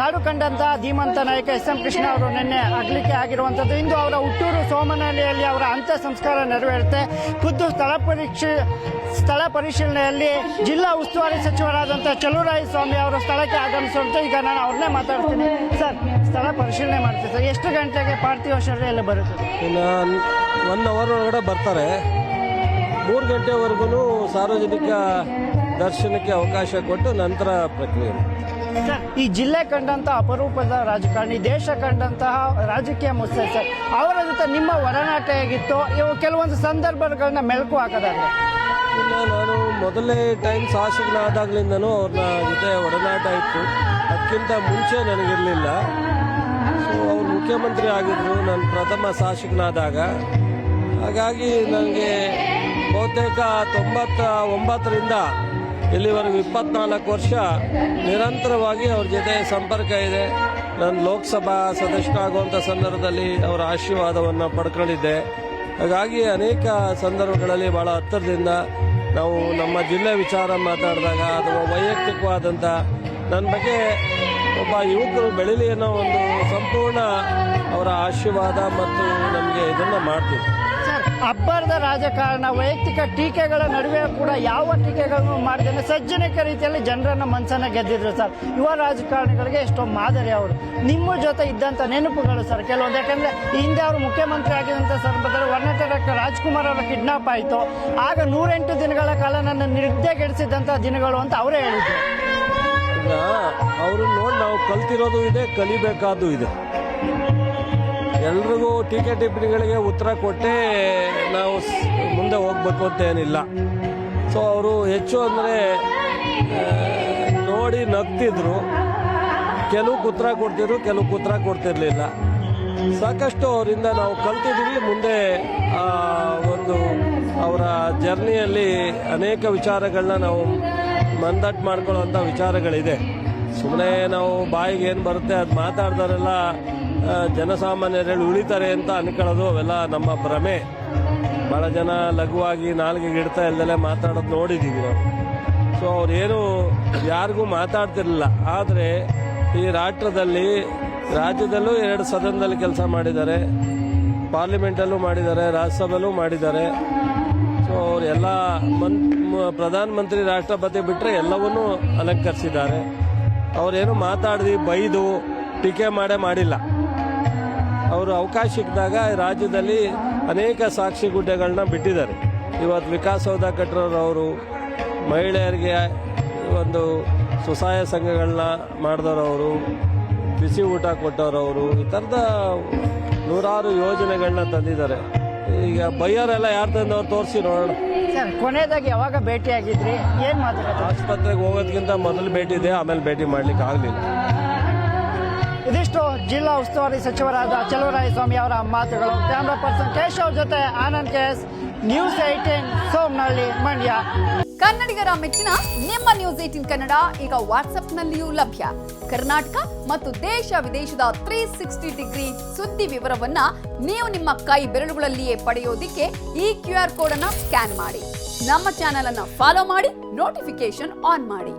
ನಾಡು ಕಂಡಂತ ಧೀಮಂತ ನಾಯಕ S M Krishna ಅವರು ನಿನ್ನೆ ಅಗಲಿಕೆ ಆಗಿರುವಂಥದ್ದು. ಇಂದು ಅವರ ಹುಟ್ಟೂರು ಸೋಮನಹಳ್ಳಿಯಲ್ಲಿ ಅವರ ಅಂತ್ಯ ಸಂಸ್ಕಾರ ನೆರವೇರುತ್ತೆ. ಖುದ್ದು ಸ್ಥಳ ಪರೀಕ್ಷೆ, ಸ್ಥಳ ಪರಿಶೀಲನೆಯಲ್ಲಿ ಜಿಲ್ಲಾ ಉಸ್ತುವಾರಿ ಸಚಿವರಾದಂಥ ಚಲುರಾಯ ಸ್ವಾಮಿ ಅವರು ಸ್ಥಳಕ್ಕೆ ಆಗಮಿಸುವಂತೆ ಈಗ ನಾನು ಅವ್ರನ್ನೇ ಮಾತಾಡ್ತೀನಿ. ಸರ್, ಸ್ಥಳ ಪರಿಶೀಲನೆ ಮಾಡ್ತೀವಿ ಸರ್. ಎಷ್ಟು ಗಂಟೆಗೆ ಪಾರ್ಥಿವ ಶರೀರ ಎಲ್ಲ ಬರುತ್ತೆ? ಒನ್ ಅವರ್ ಒಳಗಡೆ ಬರ್ತಾರೆ. ಮೂರು ಗಂಟೆವರೆಗೂ ಸಾರ್ವಜನಿಕ ದರ್ಶನಕ್ಕೆ ಅವಕಾಶ ಕೊಟ್ಟು ನಂತರ ಪ್ರಕ್ರಿಯೆ. ಈ ಜಿಲ್ಲೆ ಕಂಡಂತ ಅಪರೂಪದ ರಾಜಕಾರಣಿ, ದೇಶ ಕಂಡಂತಹ ರಾಜಕೀಯ ಮುತ್ಸೆ ಸರ್, ಅವರ ಜೊತೆ ನಿಮ್ಮ ಒಡನಾಟ ಹೇಗಿತ್ತು? ಇವು ಕೆಲವೊಂದು ಸಂದರ್ಭಗಳನ್ನ ಮೆಲುಕು ಇನ್ನು ನಾನು ಮೊದಲನೇ ಟೈಮ್ ಶಾಸಕನಾದಾಗ್ಲಿಂದನೂ ಅವ್ರನ್ನ ಜೊತೆ ಒಡನಾಟ ಇತ್ತು. ಅದಕ್ಕಿಂತ ಮುಂಚೆ ನನಗಿರಲಿಲ್ಲ. ಸೊ ಅವ್ರು ಮುಖ್ಯಮಂತ್ರಿ ಆಗಿದ್ರು, ನಾನು ಪ್ರಥಮ ಶಾಸಕನಾದಾಗ ಹಾಗಾಗಿ ನನಗೆ ಬಹುತೇಕ ತೊಂಬತ್ತ ಒಂಬತ್ತರಿಂದ ಇಲ್ಲಿವರೆಗೂ ಇಪ್ಪತ್ನಾಲ್ಕು ವರ್ಷ ನಿರಂತರವಾಗಿ ಅವ್ರ ಜೊತೆ ಸಂಪರ್ಕ ಇದೆ. ನಾನು ಲೋಕಸಭಾ ಸದಸ್ಯನಾಗುವಂಥ ಸಂದರ್ಭದಲ್ಲಿ ಅವರ ಆಶೀರ್ವಾದವನ್ನು ಪಡ್ಕೊಂಡಿದ್ದೆ. ಹಾಗಾಗಿ ಅನೇಕ ಸಂದರ್ಭಗಳಲ್ಲಿ ಬಹಳ ಹತ್ತಿರದಿಂದ ನಾವು ನಮ್ಮ ಜಿಲ್ಲೆ ವಿಚಾರ ಮಾತಾಡಿದಾಗ ಅಥವಾ ವೈಯಕ್ತಿಕವಾದಂಥ ನನ್ನ ಬಗ್ಗೆ ಒಬ್ಬ ಯುವಕರು ಬೆಳೀಲಿ ಅನ್ನೋ ಒಂದು ಸಂಪೂರ್ಣ ಅವರ ಆಶೀರ್ವಾದ ಮತ್ತು ನಮಗೆ ಇದನ್ನು ಮಾಡ್ತೀವಿ ಅಬ್ಬರದ ರಾಜಕಾರಣ, ವೈಯಕ್ತಿಕ ಟೀಕೆಗಳ ನಡುವೆ ಕೂಡ ಯಾವ ಟೀಕೆಗಳನ್ನು ಮಾಡಿದ್ರೆ ಸಜ್ಜನಿಕ ರೀತಿಯಲ್ಲಿ ಜನರನ್ನ ಮನಸ್ಸನ್ನ ಗೆದ್ದಿದ್ರು ಸರ್. ಯುವ ರಾಜಕಾರಣಿಗಳಿಗೆ ಎಷ್ಟೋ ಮಾದರಿ ಅವರು. ನಿಮ್ಮ ಜೊತೆ ಇದ್ದಂಥ ನೆನಪುಗಳು ಸರ್. ಕೆಲವೊಂದು ಯಾಕಂದ್ರೆ ಹಿಂದೆ ಅವರು ಮುಖ್ಯಮಂತ್ರಿ ಆಗಿದ್ದಂಥ ಸಂದರ್ಭದಲ್ಲಿ ವರ್ಣಟಕ ರಾಜ್ಕುಮಾರ್ ಅವರ ಕಿಡ್ನಾಪ್ ಆಯಿತು. ಆಗ ನೂರೆಂಟು ದಿನಗಳ ಕಾಲ ನನ್ನ ನಿದ್ದೆಗೆಡಿಸಿದಂಥ ದಿನಗಳು ಅಂತ ಅವರೇ ಹೇಳಿದ್ರು. ಅವರು ನೋಡಿ ನಾವು ಕಲ್ತಿರೋದು ಇದೆ, ಕಲಿಬೇಕಾದ್ದು ಇದೆ. ಎಲ್ರಿಗೂ ಟೀಕೆ ಟಿಪ್ಪಣಿಗಳಿಗೆ ಉತ್ತರ ಕೊಟ್ಟೇ ನಾವು ಮುಂದೆ ಹೋಗ್ಬೇಕು ಅಂತ ಏನಿಲ್ಲ ಸೊ ಅವರು ಹೆಚ್ಚು ಅಂದರೆ ನೋಡಿ ನಗ್ತಿದ್ರು. ಕೆಲವು ಉತ್ತರ ಕೊಡ್ತಿದ್ರು, ಕೆಲವು ಉತ್ತರ ಕೊಡ್ತಿರ್ಲಿಲ್ಲ. ಸಾಕಷ್ಟು ಅವರಿಂದ ನಾವು ಕಲ್ತಿದ್ದೀವಿ. ಮುಂದೆ ಒಂದು ಅವರ ಜರ್ನಿಯಲ್ಲಿ ಅನೇಕ ವಿಚಾರಗಳನ್ನ ನಾವು ಮಂದಟ್ಟು ಮಾಡ್ಕೊಳ್ಳುವಂಥ ವಿಚಾರಗಳಿದೆ. ಸುಮ್ಮನೆ ನಾವು ಬಾಯಿಗೆ ಏನು ಬರುತ್ತೆ, ಅದು ಮಾತಾಡ್ದವರೆಲ್ಲ ಜನಸಾಮಾನ್ಯರಲ್ಲಿ ಉಳಿತಾರೆ ಅಂತ ಅನ್ಕೊಳ್ಳೋದು ಅವೆಲ್ಲ ನಮ್ಮ ಭ್ರಮೆ. ಭಾಳ ಜನ ಲಘುವಾಗಿ ನಾಲ್ಗೆಗೆ ಇಡ್ತಾ ಇಲ್ದಲೆ ಮಾತಾಡೋದು ನೋಡಿದ್ದೀವಿ ನಾವು. ಸೊ ಅವ್ರೇನು ಯಾರಿಗೂ ಮಾತಾಡ್ತಿರಲಿಲ್ಲ. ಆದರೆ ಈ ರಾಷ್ಟ್ರದಲ್ಲಿ, ರಾಜ್ಯದಲ್ಲೂ ಎರಡು ಸದನದಲ್ಲಿ ಕೆಲಸ ಮಾಡಿದ್ದಾರೆ. ಪಾರ್ಲಿಮೆಂಟಲ್ಲೂ ಮಾಡಿದ್ದಾರೆ ರಾಜ್ಯಸಭೆಲ್ಲೂ ಮಾಡಿದ್ದಾರೆ. ಸೊ ಅವರೆಲ್ಲ ಮನ್ ಪ್ರಧಾನಮಂತ್ರಿ ರಾಷ್ಟ್ರಪತಿ ಬಿಟ್ಟರೆ ಎಲ್ಲವನ್ನೂ ಅಲಂಕರಿಸಿದ್ದಾರೆ. ಅವರೇನು ಮಾತಾಡಿದ್ವಿ ಬೈದು ಟೀಕೆ ಮಾಡೇ ಮಾಡಿಲ್ಲ. ಅವರು ಅವಕಾಶ ಸಿಕ್ಕಿದಾಗ ರಾಜ್ಯದಲ್ಲಿ ಅನೇಕ ಸಾಕ್ಷಿ ಗುಡ್ಡೆಗಳನ್ನ ಬಿಟ್ಟಿದ್ದಾರೆ. ಇವತ್ತು ವಿಕಾಸೌಧ ಕಟ್ಟಿರೋರು ಮಹಿಳೆಯರಿಗೆ ಒಂದು ಸ್ವಸಹಾಯ ಸಂಘಗಳನ್ನ ಮಾಡಿದವರವರು ಬಿಸಿ ಊಟ ಕೊಟ್ಟವರವರು ಈ ಥರದ ನೂರಾರು ಯೋಜನೆಗಳನ್ನ ತಂದಿದ್ದಾರೆ. ಈಗ ಬೈಯರೆಲ್ಲ ಯಾರು ತಂದವ್ರು ತೋರಿಸಿ ನೋಡೋಣ. ಸರ್ ಕೊನೆಯದಾಗಿ ಯಾವಾಗ ಭೇಟಿ ಆಗಿದ್ರಿ ಏನು ಮಾತುಕತೆ ಆಸ್ಪತ್ರೆಗೆ ಹೋಗೋದಕ್ಕಿಂತ ಮೊದಲು ಭೇಟಿ ಇದೆ ಆಮೇಲೆ ಭೇಟಿ ಮಾಡ್ಲಿಕ್ಕೆ ಆಗಲಿಲ್ಲ ಜಿಲ್ಲಾ ಉಸ್ತುವಾರಿ ಸಚಿವರಾದ ಚಲುವರಾಯಸ್ವಾಮಿ ಅವರ ಮಾತುಗಳು. ಕ್ಯಾಮ್ರಾ ಪರ್ಸನ್ ಕೇಶವ್ ಜೊತೆ Anand KS, news eighteen Somanahalli, Mandya. ಕನ್ನಡಿಗರ ಮೆಚ್ಚಿನ ನಿಮ್ಮ ನ್ಯೂಸ್ ಏಟಿನ್ ಕನ್ನಡ ಈಗ ವಾಟ್ಸ್ಆಪ್ನಲ್ಲಿಯೂ ಲಭ್ಯ. ಕರ್ನಾಟಕ ಮತ್ತು ದೇಶ ವಿದೇಶದ ತ್ರೀ ಸಿಕ್ಸ್ಟಿ ಡಿಗ್ರಿ ಸುದ್ದಿ ವಿವರವನ್ನ ನೀವು ನಿಮ್ಮ ಕೈ ಬೆರಳುಗಳಲ್ಲಿಯೇ ಪಡೆಯೋದಿಕ್ಕೆ ಈ ಕ್ಯೂ ಆರ್ ಕೋಡ್ ಅನ್ನ ಸ್ಕ್ಯಾನ್ ಮಾಡಿ. ನಮ್ಮ ಚಾನೆಲ್ ಅನ್ನ ಫಾಲೋ ಮಾಡಿ ನೋಟಿಫಿಕೇಶನ್ ಆನ್ ಮಾಡಿ.